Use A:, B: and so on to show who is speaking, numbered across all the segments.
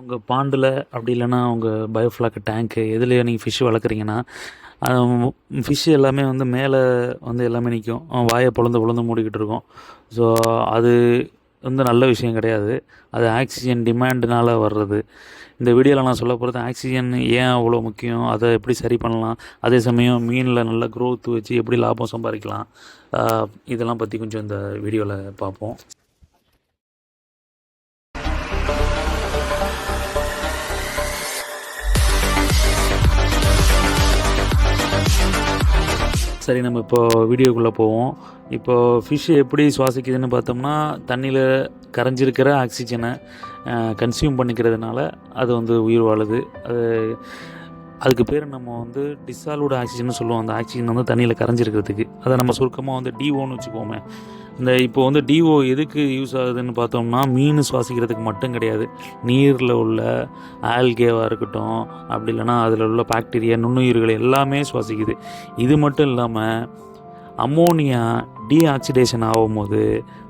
A: உங்கள் பாண்டில் அப்படி இல்லைன்னா உங்கள் பயோஃப்ளாக் டேங்க்கு எதுலேயோ நீங்கள் ஃபிஷ் வளர்க்குறீங்கன்னா ஃபிஷ் எல்லாமே வந்து மேலே வந்து எல்லாமே நிற்கும் வாயை பொழந்து பொழந்து மூடிக்கிட்டு இருக்கும். ஸோ அது வந்து நல்ல விஷயம் கிடையாது. அது ஆக்சிஜன் டிமாண்டுனால வர்றது. இந்த வீடியோவில் நான் சொல்ல போகிறது ஆக்சிஜன் ஏன் அவ்வளோ முக்கியம்? அதை எப்படி சரி பண்ணலாம்? அதே சமயம் மீனில் நல்ல க்ரோத் வச்சு எப்படி லாபம் சம்பாதிக்கலாம்? இதெல்லாம் பற்றி கொஞ்சம் இந்த வீடியோவில் பார்ப்போம். சரி நம்ம இப்போ வீடியோக்குள்ளே போவோம். இப்போது ஃபிஷ் எப்படி சுவாசிக்குதுன்னு பார்த்தோம்னா தண்ணியில் கரைஞ்சிருக்கிற ஆக்சிஜனை கன்சியூம் பண்ணிக்கிறதுனால அது வந்து உயிர் வாழுது. அது அதுக்கு பேர் நம்ம வந்து டிசால்வ்டு ஆக்சிஜன் சொல்லுவோம். அந்த ஆக்சிஜன் வந்து தண்ணியில் கரைஞ்சிருக்கிறதுக்கு. அதை நம்ம சுருக்கமாக வந்து டிஓன்னு வச்சுக்கோமே இந்த இப்போ வந்து டிஓ எதுக்கு யூஸ் ஆகுதுன்னு பார்த்தோம்னா மீன் சுவாசிக்கிறதுக்கு மட்டும் கிடையாது. நீரில் உள்ள ஆல்கேவாக இருக்கட்டும் அப்படி இல்லைன்னா அதில் உள்ள பாக்டீரியா நுண்ணுயிர்கள் எல்லாமே சுவாசிக்குது. இது மட்டும் இல்லாமல் அம்மோனியா டீஆக்சிடேஷன் ஆகும்போது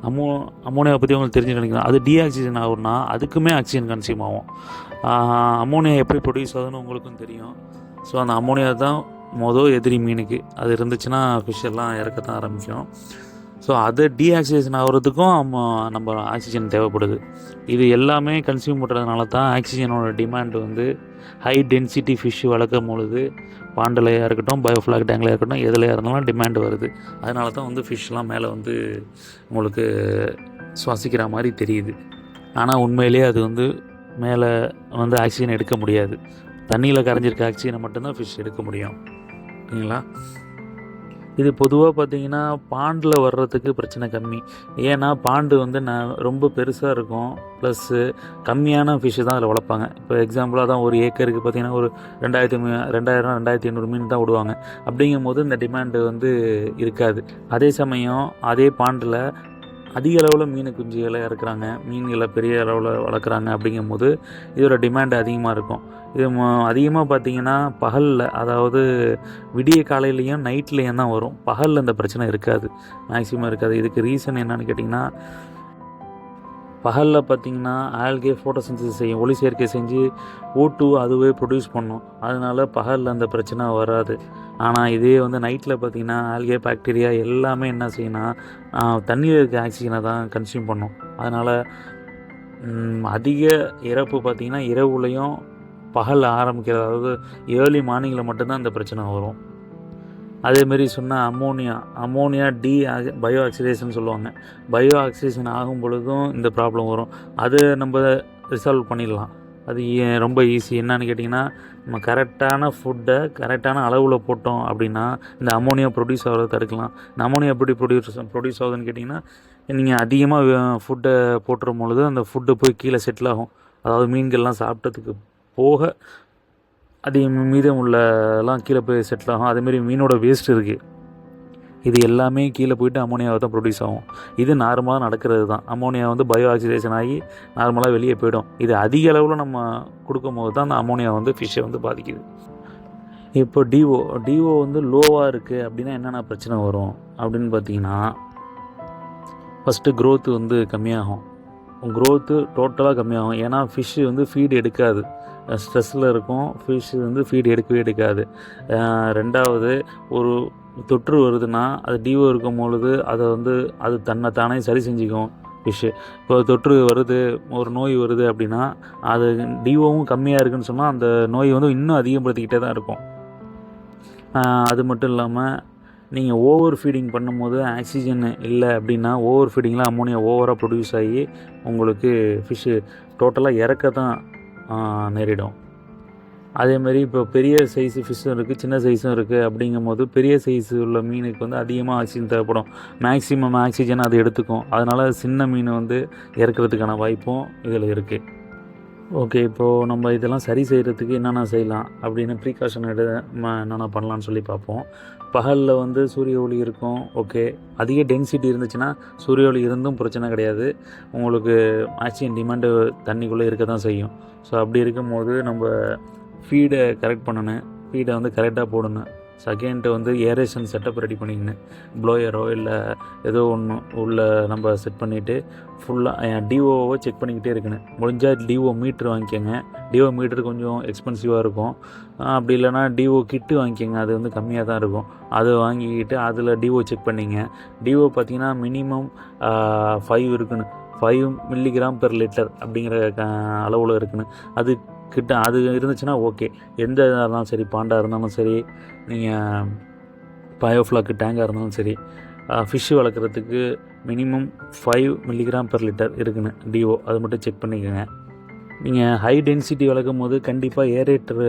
A: அம்மோ அம்மோனியா பற்றி உங்களுக்கு தெரிஞ்சு நினைக்கிறேன். அது டீஆக்சிஜன் ஆகும்னா அதுக்குமே ஆக்சிஜன் கன்சியூம் ஆகும். அம்மோனியா எப்படி ப்ரொடியூஸ் ஆகுதுன்னு உங்களுக்கும் தெரியும். ஸோ அந்த அம்மோனியா தான் மொதல் எதிரி மீனுக்கு. அது இருந்துச்சுன்னா ஃபிஷ் எல்லாம் இறக்க தான் ஆரம்பிக்கும். ஸோ அது டீஆக்சிஜேஷன் ஆகிறதுக்கும் நம்ம நம்ம ஆக்சிஜன் தேவைப்படுது. இது எல்லாமே கன்சியூம் பண்ணுறதுனால தான் ஆக்சிஜனோட டிமாண்ட் வந்து ஹை டென்சிட்டி ஃபிஷ் வளர்க்கும் பொழுது பாண்டலையாக இருக்கட்டும் பயோஃப்ளாக் டேங்கில் இருக்கட்டும் எதுலையாக இருந்தாலும் டிமாண்ட் வருது. அதனால தான் வந்து ஃபிஷ்லாம் மேலே வந்து உங்களுக்கு சுவாசிக்கிற மாதிரி தெரியுது. ஆனால் உண்மையிலேயே அது வந்து மேலே வந்து ஆக்சிஜன் எடுக்க முடியாது. தண்ணியில் கரைஞ்சிருக்க ஆக்சிஜனை மட்டும்தான் ஃபிஷ் எடுக்க முடியும். ஓகேங்களா இது பொதுவாக பார்த்தீங்கன்னா பாண்டில் வர்றதுக்கு பிரச்சனை கம்மி. ஏன்னா பாண்டு வந்து நான் ரொம்ப பெருசாக இருக்கும். ப்ளஸ்ஸு கம்மியான ஃபிஷ்ஷு தான் அதில் வளர்ப்பாங்க. இப்போ எக்ஸாம்பிளாக தான் ஒரு ஏக்கருக்கு பார்த்தீங்கன்னா ஒரு ரெண்டாயிரத்தி மீ ரெண்டாயிரம் ரெண்டாயிரத்தி ஐநூறு மீன் தான் விடுவாங்க. அப்படிங்கும்போது இந்த டிமாண்டு வந்து இருக்காது. அதே சமயம் அதே பாண்டில் அதிக அளவில் மீன் குஞ்சுகளை இறக்குறாங்க. மீன்களை பெரிய அளவில் வளர்க்குறாங்க அப்படிங்கும்போது இதோட டிமாண்ட் அதிகமாக இருக்கும். இது அதிகமாக பார்த்தீங்கன்னா பகலில் அதாவது விடிய காலையிலையும் நைட்லேயும் தான் வரும். பகலில் இந்த பிரச்சனை இருக்காது. மேக்ஸிமம் இருக்காது. இதுக்கு ரீசன் என்னன்னு கேட்டிங்கன்னா பகலில் பார்த்தீங்கன்னா ஆல்கே ஃபோட்டோசிந்தசிஸ் செய்யும். ஒளி சேர்க்கை செஞ்சு ஓட்டு அதுவே ப்ரொடியூஸ் பண்ணும். அதனால் பகலில் அந்த பிரச்சனை வராது. ஆனால் இதே வந்து நைட்டில் பார்த்தீங்கன்னா ஆல்கே பாக்டீரியா எல்லாமே என்ன செய்யும்னா தண்ணியில் இருக்க ஆக்சிஜனை தான் கன்சியூம் பண்ணும். அதனால் அதிக இறப்பு பார்த்திங்கன்னா இரவுலையும் பகல் ஆரம்பிக்கிற அதாவது ஏர்லி மார்னிங்கில் மட்டும்தான் இந்த பிரச்சனை வரும். அதேமாரி சொன்னால் அம்மோனியா அம்மோனியா டி ஆக பயோ ஆக்சிடேஷன் சொல்லுவாங்க. பயோ ஆக்சிடேஷன் ஆகும் பொழுதும் இந்த ப்ராப்ளம் வரும். அது நம்ம ரிசால்வ் பண்ணிடலாம். அது ரொம்ப ஈஸி என்னன்னு கேட்டிங்கன்னா நம்ம கரெக்டான ஃபுட்டை கரெக்டான அளவில் போட்டோம் அப்படின்னா இந்த அம்மோனியா ப்ரொடியூஸ் ஆகிறத தடுக்கலாம். இந்த அமோனியா எப்படி ப்ரொடியூஸ் ப்ரொடியூஸ் ஆகுதுன்னு கேட்டிங்கன்னா நீங்கள் அதிகமாக ஃபுட்டை போட்டுற பொழுது அந்த ஃபுட்டு போய் கீழே செட்டில் ஆகும். அதாவது மீன்கள்லாம் சாப்பிட்டதுக்கு போக அது மீதம் உள்ளலாம் கீழே போய் செட்டில் ஆகும் அதேமாரி மீனோட வேஸ்ட் இருக்குது இது எல்லாமே கீழே போயிட்டு அமோனியாவை தான் ப்ரொடியூஸ் ஆகும். இது நார்மலாக நடக்கிறது தான். அம்மோனியா வந்து பயோ ஆக்சிடேஷன் ஆகி நார்மலாக வெளியே போயிடும். இது அதிக அளவில் நம்ம கொடுக்கும்போது தான் அந்த அம்மோனியா வந்து ஃபிஷ்ஷை வந்து பாதிக்குது. இப்போ டிஓ டிஓ வந்து லோவாக இருக்குது அப்படின்னா என்னென்ன பிரச்சனை வரும்? அப்படின்னு பார்த்தீங்கன்னா ஃபஸ்ட்டு க்ரோத்து வந்து கம்மியாகும். க்ரோத்து டோட்டலாக கம்மியாகும். ஏன்னா ஃபிஷ்ஷு வந்து ஃபீடு எடுக்காது. ஸ்ட்ரெஸ்ஸில் இருக்கும். ஃபிஷ் வந்து ஃபீடு எடுக்கவே எடுக்காது. ரெண்டாவது ஒரு தொற்று வருதுன்னா அது டிஓ இருக்கும் பொழுது அதை வந்து அது தன்னை தானே சரி செஞ்சுக்கும் ஃபிஷ்ஷு இப்போ தொற்று வருது ஒரு நோய் வருது அப்படின்னா அது டிஓவும் கம்மியாக இருக்குன்னு சொன்னால் அந்த நோய் வந்து இன்னும் அதிகப்படுத்திக்கிட்டே தான் இருக்கும். அது மட்டும் இல்லாமல் நீங்கள் ஓவர் ஃபீடிங் பண்ணும்போது ஆக்சிஜன் இல்லை அப்படின்னா ஓவர் ஃபீடிங்கில் அமோனியா ஓவராக ப்ரொடியூஸ் ஆகி உங்களுக்கு ஃபிஷ்ஷு டோட்டலாக இறக்க தான் நேரிடும். அதேமாரி இப்போ பெரிய சைஸு ஃபிஷ்ஷும் இருக்குது சின்ன சைஸும் இருக்குது அப்படிங்கும்போது பெரிய சைஸு உள்ள மீனுக்கு வந்து அதிகமாக ஆக்சிஜன் தேவைப்படும். மேக்ஸிமம் ஆக்சிஜன் அது எடுத்துக்கும். அதனால் சின்ன மீன் வந்து இறக்கிறதுக்கான வாய்ப்பும் இதில் இருக்குது ஓகே இப்போது நம்ம இதெல்லாம் சரி செய்கிறதுக்கு என்னென்ன செய்யலாம் அப்படின்னு ப்ரீகாஷன் எடு ம- என்னென்ன பண்ணலான்னு சொல்லி பார்ப்போம். பகலில் வந்து சூரிய ஒளி இருக்கும் ஓகே. அதிக டென்சிட்டி இருந்துச்சுன்னா சூரிய ஒளி இருந்தும் பிரச்சனை கிடையாது. உங்களுக்கு ஆக்சிஜன் டிமாண்டு தண்ணிக்குள்ளே இருக்க தான் செய்யும். ஸோ அப்படி இருக்கும்போது நம்ம ஃபீடை கரெக்ட் பண்ணணும். ஃபீடை வந்து கரெக்டாக போடணும். செகண்ட் வந்து ஏரேஷன் செட்டப் ரெடி பண்ணிக்கணும் ப்ளோயரோ இல்லை ஏதோ ஒன்று உள்ள நம்ம செட் பண்ணிவிட்டு ஃபுல்லாக என் டிஓவை செக் பண்ணிக்கிட்டே இருக்கணும் முடிஞ்சால் டிஓ மீட்ரு வாங்கிக்கோங்க. டிஓ மீட்ரு கொஞ்சம் எக்ஸ்பென்சிவாக இருக்கும். அப்படி இல்லைன்னா டிஓ கிட்டு வாங்கிக்கோங்க. அது வந்து கம்மியாக தான் இருக்கும். அதை வாங்கிக்கிட்டு அதில் டிஓ செக் பண்ணிங்க. டிஓ பார்த்தீங்கன்னா மினிமம் ஃபைவ் இருக்குன்னு ஃபைவ் மில்லிகிராம் பெர் லிட்டர் அப்படிங்கிற அளவில் இருக்குன்னு அது கிட்ட அது இருந்துச்சுன்னா ஓகே. எந்த இதாக இருந்தாலும் சரி பாண்டாக இருந்தாலும் சரி நீங்கள் பயோஃப்ளாக்கு டேங்காக இருந்தாலும் சரி ஃபிஷ்ஷு வளர்க்குறதுக்கு minimum five milligram per litre இருக்குன்னு டிஓ அது மட்டும் செக் பண்ணிக்கோங்க. நீங்கள் ஹை டென்சிட்டி வளர்க்கும் போது கண்டிப்பாக ஏரேட்டரு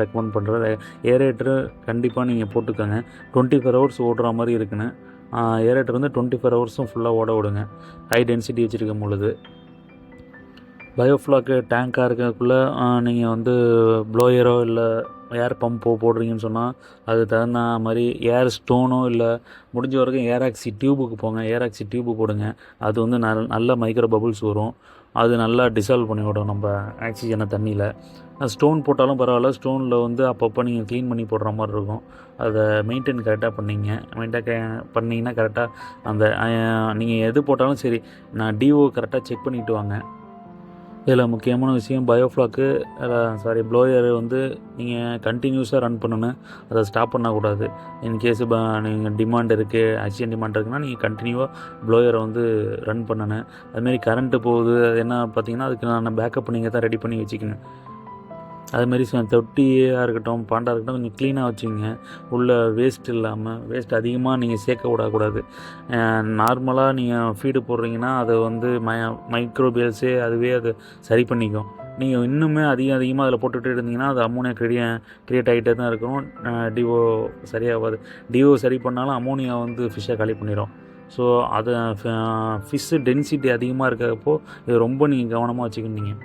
A: ரெக்கமெண்ட் பண்ணுறேன் ஏரேட்டரு கண்டிப்பாக நீங்கள் போட்டுக்கோங்க. டுவெண்ட்டி ஃபோர் ஹவர்ஸ் ஓடுற மாதிரி இருக்குன்னு ஏரேட்டர் வந்து டுவெண்ட்டி ஃபோர் ஹவர்ஸும் ஃபுல்லாக ஓட விடுங்க. ஹை டென்சிட்டி வச்சுருக்கும் பொழுது. பயோஃப்ளாக்கு டேங்காக இருக்கக்குள்ளே நீங்கள் வந்து ப்ளோயரோ இல்லை ஏர் பம்போ போடுறீங்கன்னு சொன்னால் அது தகுந்த மாதிரி ஏர் ஸ்டோனோ இல்லை முடிஞ்ச வரைக்கும் ஏராக்சி டியூபுக்கு போங்க. ஏராக்சி டியூபு போடுங்க. அது வந்து நல் நல்ல மைக்ரோ பபுள்ஸ் வரும். அது நல்லா டிசால்வ் பண்ணி விடும் நம்ம ஆக்சிஜனை தண்ணியில். ஸ்டோன் போட்டாலும் பரவாயில்ல. ஸ்டோனில் வந்து அப்பப்போ நீங்கள் க்ளீன் பண்ணி போடுற மாதிரி இருக்கும். அதை மெயின்டைன் கரெக்டாக பண்ணிங்க. மெயின்டைன் பண்ணிங்கன்னா கரெக்டாக அந்த நீங்கள் எது போட்டாலும் சரி நான் டிஓ கரெக்டாக செக் பண்ணிவிட்டு வாங்க. இதில் முக்கியமான விஷயம் பயோஃப்ளாக்கு சாரி ப்ளோயர் வந்து நீங்கள் கண்டினியூஸாக ரன் பண்ணணும். அதை ஸ்டாப் பண்ணக்கூடாது. இன்கேஸ் இப்போ நீங்கள் டிமாண்ட் இருக்குது ஆக்சிஜன் டிமாண்ட் இருக்குன்னா நீங்கள் கண்டினியூவாக ப்ளோயரை வந்து ரன் பண்ணணும். அதுமாரி கரண்ட்டு போகுது அது என்ன பார்த்தீங்கன்னா அதுக்கு நான் பேக்கப் நீங்கள் தான் ரெடி பண்ணி வச்சுக்கணும். அதுமாரி ச- தொட்டியாக இருக்கட்டும் பாண்டாக இருக்கட்டும் கொஞ்சம் க்ளீனாக வச்சுக்கோங்க. உள்ள வேஸ்ட் இல்லாமல் வேஸ்ட் அதிகமாக நீங்கள் சேர்க்க விடக்கூடாது. நார்மலாக நீங்கள் ஃபீடு போடுறீங்கன்னா அதை வந்து மய மைக்ரோபியல்ஸே அதுவே அது சரி பண்ணிக்கும். நீங்கள் இன்னுமே அதிகம் அதிகமாக அதில் போட்டுகிட்டே இருந்தீங்கன்னா அது அமோனியா கிரியே கிரியேட் ஆகிட்டே தான் இருக்கும் டிஓ சரியாகாது. டிஓ சரி பண்ணாலும் அமோனியா வந்து ஃபிஷ்ஷை காலி பண்ணிடும் ஸோ அது ஃபிஷ்ஷு டென்சிட்டி அதிகமாக இருக்கிறப்போ இது ரொம்ப நீங்கள் கவனமாக வச்சுக்கணும் நீங்கள்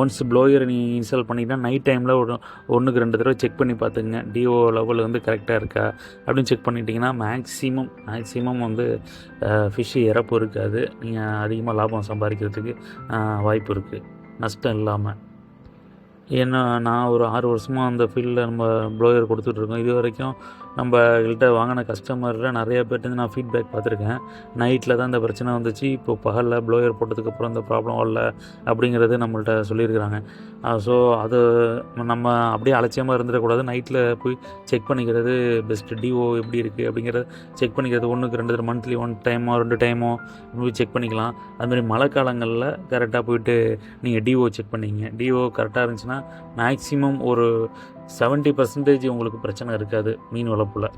A: ஒன்ஸ் ப்ளோயர் நீங்கள் இன்ஸ்டால் பண்ணிட்டா நைட் டைமில் ஒரு ஒன்றுக்கு ரெண்டு தடவை செக் பண்ணி பார்த்துங்க டிஓ லெவல் வந்து கரெக்டாக இருக்கா? அப்படின்னு செக் பண்ணிட்டீங்கன்னா மேக்ஸிமம் மேக்ஸிமம் வந்து ஃபிஷ்ஷு இறப்பு இருக்காது. நீங்கள் அதிகமாக லாபம் சம்பாதிக்கிறதுக்கு வாய்ப்பு இருக்குது நஷ்டம் இல்லாமல் ஏன்னா நான் ஒரு ஆறு வருஷமாக அந்த ஃபீல்டில் நம்ம ப்ளோயர் கொடுத்துட்ருக்கோம் இது வரைக்கும் நம்மகிட்ட வாங்கின கஸ்டமரில் நிறைய பேர்ட்டு நான் ஃபீட்பேக் பார்த்துருக்கேன். நைட்டில் தான் இந்த பிரச்சனை வந்துச்சு. இப்போ பகலில் ப்ளோயர் போட்டதுக்கப்புறம் இந்த ப்ராப்ளம் வரல அப்படிங்கிறது நம்மள்ட்ட சொல்லியிருக்கிறாங்க. ஸோ அது நம்ம அப்படியே அலட்சியமாக இருந்துடக்கூடாது. நைட்டில் போய் செக் பண்ணிக்கிறது பெஸ்ட்டு டிஓ எப்படி இருக்குது அப்படிங்கிறத செக் பண்ணிக்கிறது. ஒன்றுக்கு ரெண்டு தடவை மந்த்லி ஒன் டைமோ ரெண்டு டைமோ போய் செக் பண்ணிக்கலாம். அதுமாதிரி மழை காலங்களில் கரெக்டாக போயிட்டு நீங்கள் டிஓ செக் பண்ணிங்க. டிஓ கரெக்டாக இருந்துச்சுன்னா மேக்ஸிமம் ஒரு 70% பர்சன்டேஜ் உங்களுக்கு பிரச்சனை இருக்காது மீன் வளர்ப்பில்.